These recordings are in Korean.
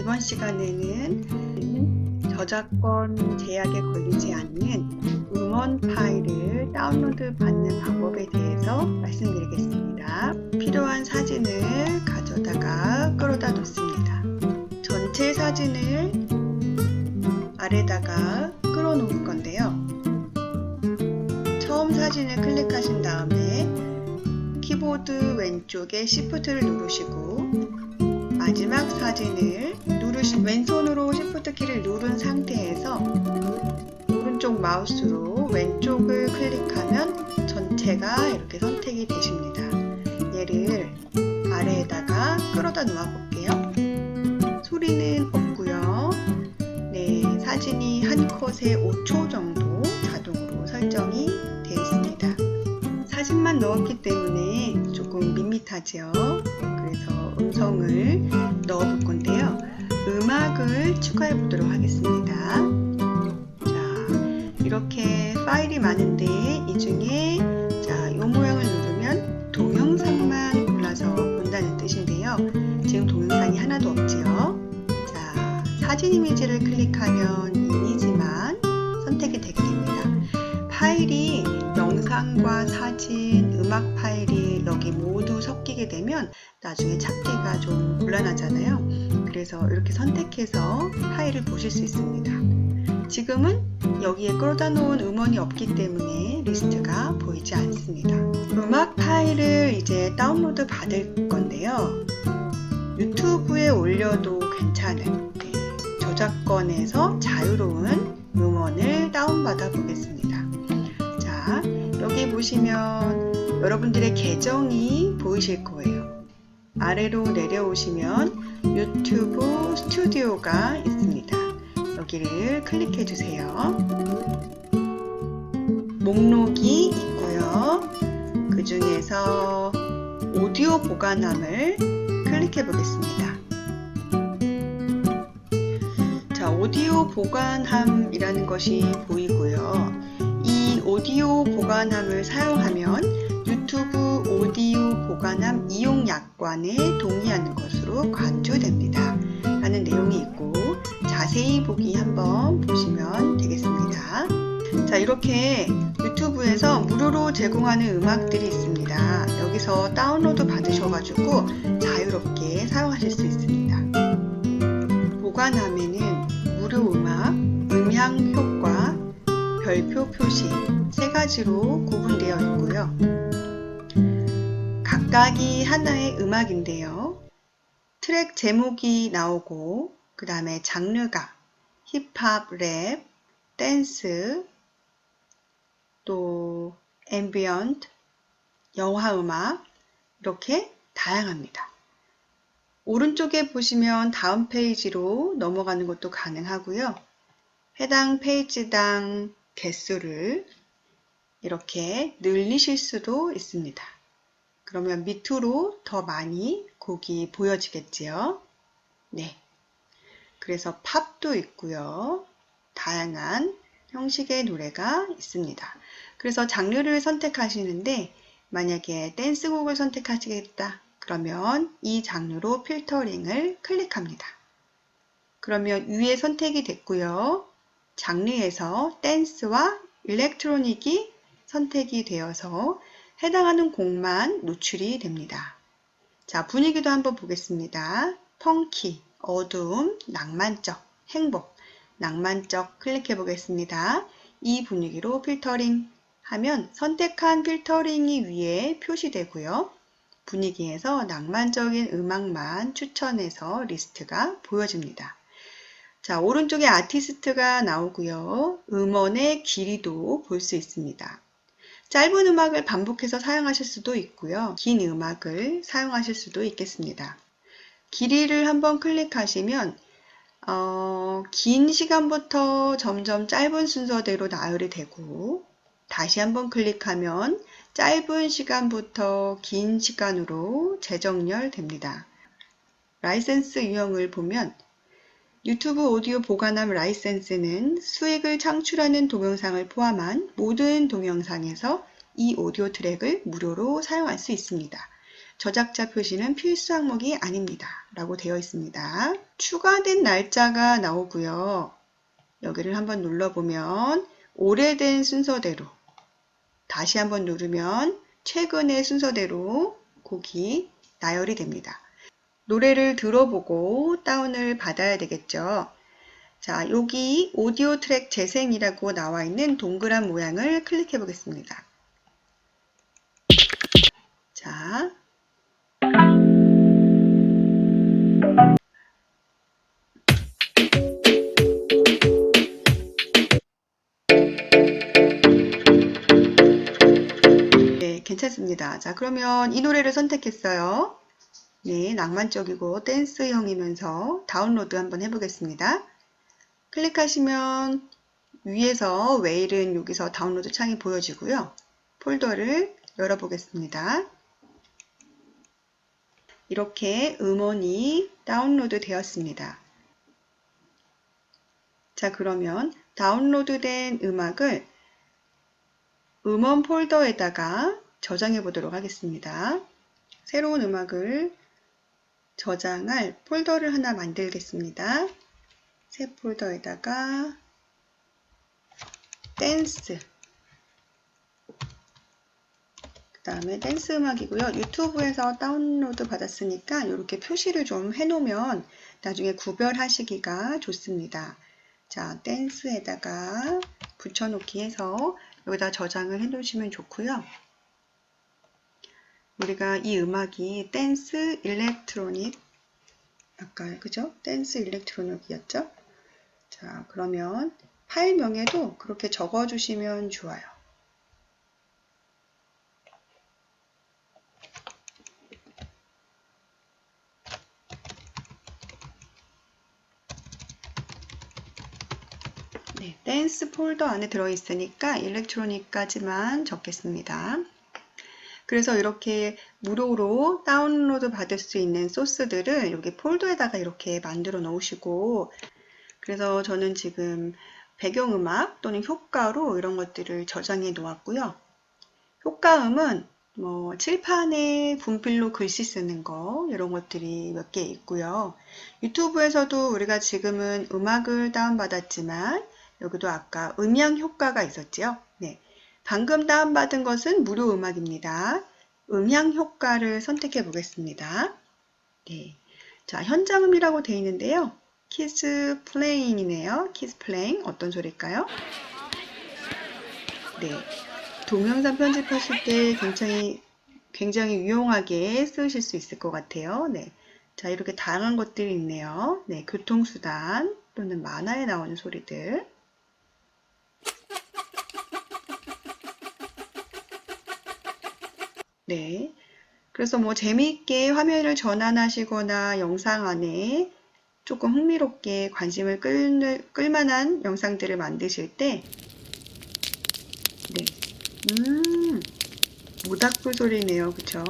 이번 시간에는 저작권 제약에 걸리지 않는 음원 파일을 다운로드 받는 방법에 대해서 말씀드리겠습니다. 필요한 사진을 가져다가 끌어다 놓습니다. 전체 사진을 아래다가 끌어 놓을 건데요. 처음 사진을 클릭하신 다음에 키보드 왼쪽에 Shift를 누르시고 마지막 사진을 왼손으로 Shift 키를 누른 상태에서 오른쪽 마우스로 왼쪽을 클릭하면 전체가 이렇게 선택이 되십니다. 얘를 아래에다가 끌어다 놓아 볼게요. 소리는 없고요. 네, 사진이 한 컷에 5초 정도 자동으로 설정이 되어 있습니다. 사진만 넣었기 때문에 조금 밋밋하죠. 그래서 음성을 넣어 볼 건데요. 음악을 추가해 보도록 하겠습니다. 자, 이렇게 파일이 많은데 이 중에 자, 이 모양을 누르면 동영상만 골라서 본다는 뜻인데요. 지금 동영상이 하나도 없지요. 자, 사진 이미지를 클릭하면 이미지만 선택이 되게 됩니다. 파일이 영상과 사진, 음악 파일이 여기 모두 섞이게 되면 나중에 찾기가 좀 곤란하잖아요. 그래서 이렇게 선택해서 파일을 보실 수 있습니다. 지금은 여기에 끌어다 놓은 음원이 없기 때문에 리스트가 보이지 않습니다. 음악 파일을 이제 다운로드 받을 건데요. 유튜브에 올려도 괜찮은 네, 저작권에서 자유로운 음원을 다운받아 보겠습니다. 자, 여기 보시면 여러분들의 계정이 보이실 거예요. 아래로 내려오시면 유튜브 스튜디오가 있습니다. 여기를 클릭해 주세요. 목록이 있고요. 그 중에서 오디오 보관함을 클릭해 보겠습니다. 자, 오디오 보관함이라는 것이 보이고요. 이 오디오 보관함을 사용하면 오디오 보관함 이용 약관에 동의하는 것으로 간주됩니다. 라는 내용이 있고 자세히 보기 한번 보시면 되겠습니다. 자, 이렇게 유튜브에서 무료로 제공하는 음악들이 있습니다. 여기서 다운로드 받으셔가지고 자유롭게 사용하실 수 있습니다. 보관함에는 무료 음악, 음향 효과, 별표 표시 세 가지로 구분되어 있고요. 각각이 하나의 음악인데요. 트랙 제목이 나오고 그 다음에 장르가 힙합, 랩, 댄스, 또 앰비언트, 영화 음악 이렇게 다양합니다. 오른쪽에 보시면 다음 페이지로 넘어가는 것도 가능하고요. 해당 페이지당 개수를 이렇게 늘리실 수도 있습니다. 그러면 밑으로 더 많이 곡이 보여지겠지요. 네. 그래서 팝도 있고요. 다양한 형식의 노래가 있습니다. 그래서 장르를 선택하시는데 만약에 댄스곡을 선택하시겠다. 그러면 이 장르로 필터링을 클릭합니다. 그러면 위에 선택이 됐고요. 장르에서 댄스와 일렉트로닉이 선택이 되어서 해당하는 곡만 노출이 됩니다. 자, 분위기도 한번 보겠습니다. 펑키, 어두움, 낭만적, 행복, 낭만적 클릭해 보겠습니다. 이 분위기로 필터링 하면 선택한 필터링이 위에 표시되고요. 분위기에서 낭만적인 음악만 추천해서 리스트가 보여집니다. 자, 오른쪽에 아티스트가 나오고요. 음원의 길이도 볼 수 있습니다. 짧은 음악을 반복해서 사용하실 수도 있고요. 긴 음악을 사용하실 수도 있겠습니다. 길이를 한번 클릭하시면 어, 긴 시간부터 점점 짧은 순서대로 나열이 되고 다시 한번 클릭하면 짧은 시간부터 긴 시간으로 재정렬됩니다. 라이센스 유형을 보면 유튜브 오디오 보관함 라이센스는 수익을 창출하는 동영상을 포함한 모든 동영상에서 이 오디오 트랙을 무료로 사용할 수 있습니다. 저작자 표시는 필수 항목이 아닙니다. 라고 되어 있습니다. 추가된 날짜가 나오고요. 여기를 한번 눌러보면 오래된 순서대로 다시 한번 누르면 최근의 순서대로 곡이 나열이 됩니다. 노래를 들어보고 다운을 받아야 되겠죠. 자, 여기 오디오 트랙 재생이라고 나와 있는 동그란 모양을 클릭해 보겠습니다. 자, 네, 괜찮습니다. 자, 그러면 이 노래를 선택했어요. 네, 낭만적이고 댄스형이면서 다운로드 한번 해보겠습니다. 클릭하시면 위에서 웨일은 여기서 다운로드 창이 보여지고요. 폴더를 열어보겠습니다. 이렇게 음원이 다운로드 되었습니다. 자, 그러면 다운로드 된 음악을 음원 폴더에다가 저장해 보도록 하겠습니다. 새로운 음악을 저장할 폴더를 하나 만들겠습니다. 새 폴더에다가 댄스 그 다음에 댄스 음악이고요. 유튜브에서 다운로드 받았으니까 이렇게 표시를 좀 해놓으면 나중에 구별하시기가 좋습니다. 자, 댄스에다가 붙여놓기 해서 여기다 저장을 해놓으시면 좋고요. 우리가 이 음악이 댄스 일렉트로닉 아까 그죠? 댄스 일렉트로닉이었죠? 자, 그러면 파일명에도 그렇게 적어주시면 좋아요. 네, 댄스 폴더 안에 들어있으니까 일렉트로닉까지만 적겠습니다. 그래서 이렇게 무료로 다운로드 받을 수 있는 소스들을 여기 폴더에다가 이렇게 만들어 놓으시고 그래서 저는 지금 배경음악 또는 효과로 이런 것들을 저장해 놓았고요. 효과음은 뭐 칠판에 분필로 글씨 쓰는 거 이런 것들이 몇 개 있고요. 유튜브에서도 우리가 지금은 음악을 다운받았지만 여기도 아까 음향 효과가 있었죠. 네. 방금 다운받은 것은 무료 음악입니다. 음향 효과를 선택해 보겠습니다. 네. 자, 현장음이라고 되어 있는데요. 키스 플레잉이네요. 키스 플레잉. 어떤 소리일까요? 네. 동영상 편집하실 때 굉장히, 굉장히 유용하게 쓰실 수 있을 것 같아요. 네. 자, 이렇게 다양한 것들이 있네요. 네. 교통수단 또는 만화에 나오는 소리들. 네. 그래서 뭐 재미있게 화면을 전환하시거나 영상 안에 조금 흥미롭게 관심을 끌, 끌만한 영상들을 만드실 때, 네. 음, 모닥불 소리네요. 그쵸?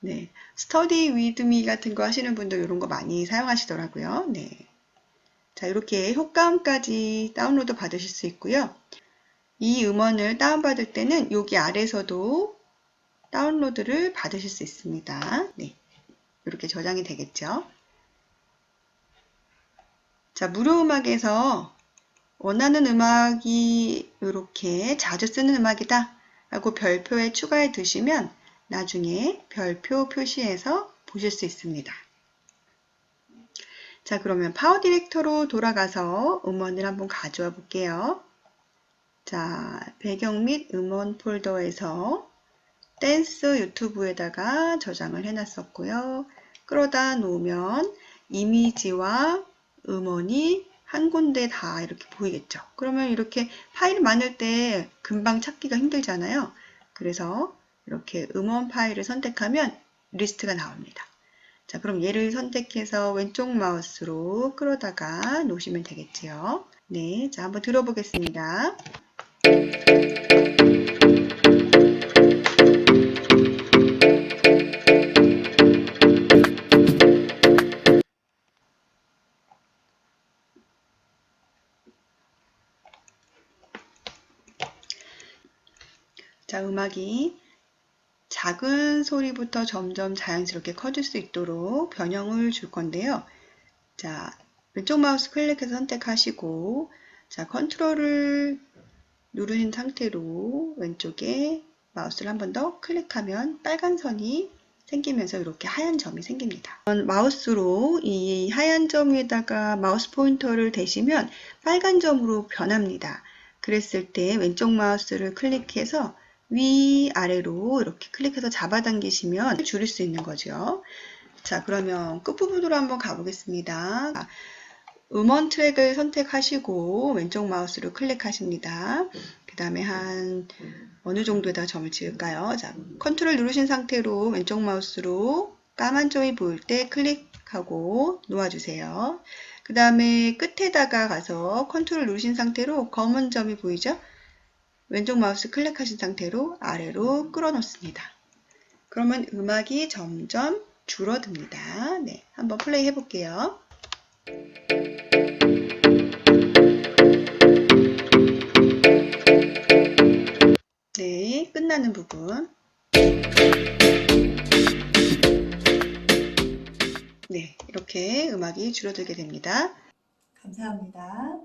네. 스터디 위드미 같은 거 하시는 분들 이런 거 많이 사용하시더라고요. 네. 자, 이렇게 효과음까지 다운로드 받으실 수 있고요. 이 음원을 다운받을 때는 여기 아래서도 다운로드를 받으실 수 있습니다. 네. 이렇게 저장이 되겠죠. 자, 무료 음악에서 원하는 음악이 이렇게 자주 쓰는 음악이다 라고 별표에 추가해 두시면 나중에 별표 표시해서 보실 수 있습니다. 자, 그러면 파워 디렉터로 돌아가서 음원을 한번 가져와 볼게요. 자, 배경 및 음원 폴더에서 댄스 유튜브에다가 저장을 해놨었고요. 끌어다 놓으면 이미지와 음원이 한 군데 다 이렇게 보이겠죠. 그러면 이렇게 파일 많을 때 금방 찾기가 힘들잖아요. 그래서 이렇게 음원 파일을 선택하면 리스트가 나옵니다. 자, 그럼 얘를 선택해서 왼쪽 마우스로 끌어다가 놓으시면 되겠지요. 네, 자, 한번 들어보겠습니다. 자, 음악이 작은 소리부터 점점 자연스럽게 커질 수 있도록 변형을 줄 건데요. 자, 왼쪽 마우스 클릭해서 선택하시고, 자, 컨트롤을 누르신 상태로 왼쪽에 마우스를 한 번 더 클릭하면 빨간 선이 생기면서 이렇게 하얀 점이 생깁니다. 마우스로 이 하얀 점 위에다가 마우스 포인터를 대시면 빨간 점으로 변합니다. 그랬을 때 왼쪽 마우스를 클릭해서 위아래로 이렇게 클릭해서 잡아당기시면 줄일 수 있는 거죠. 자, 그러면 끝부분으로 한번 가보겠습니다. 음원 트랙을 선택하시고 왼쪽 마우스로 클릭하십니다. 그 다음에 한 어느 정도에다 점을 지을까요? 자, 컨트롤 누르신 상태로 왼쪽 마우스로 까만 점이 보일 때 클릭하고 놓아주세요. 그 다음에 끝에다가 가서 컨트롤 누르신 상태로 검은 점이 보이죠? 왼쪽 마우스 클릭하신 상태로 아래로 끌어놓습니다. 그러면 음악이 점점 줄어듭니다. 네, 한번 플레이 해볼게요. 네, 끝나는 부분. 네, 이렇게 음악이 줄어들게 됩니다. 감사합니다.